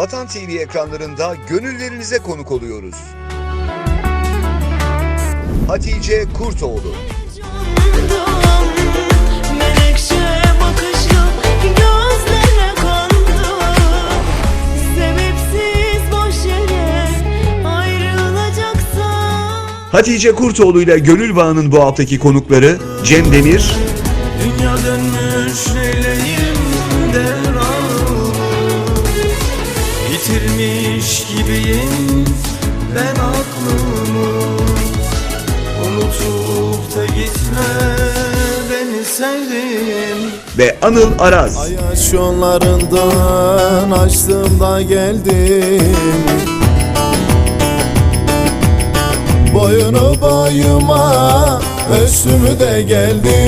Vatan TV ekranlarında gönüllerinize konuk oluyoruz. Hatice Kurtoğlu. Hatice Kurtoğlu ile Gönül Bağı'nın bu haftaki konukları Cem Demir, Dünya dönmüş leyleyim devranı Yitirmiş gibiyim. Ben aklımı Unutup da gitme beni sevdim ve Anıl Araz. Ayaş yollarından açtım da geldim. Boyunu boyuma Ölçtümü de geldim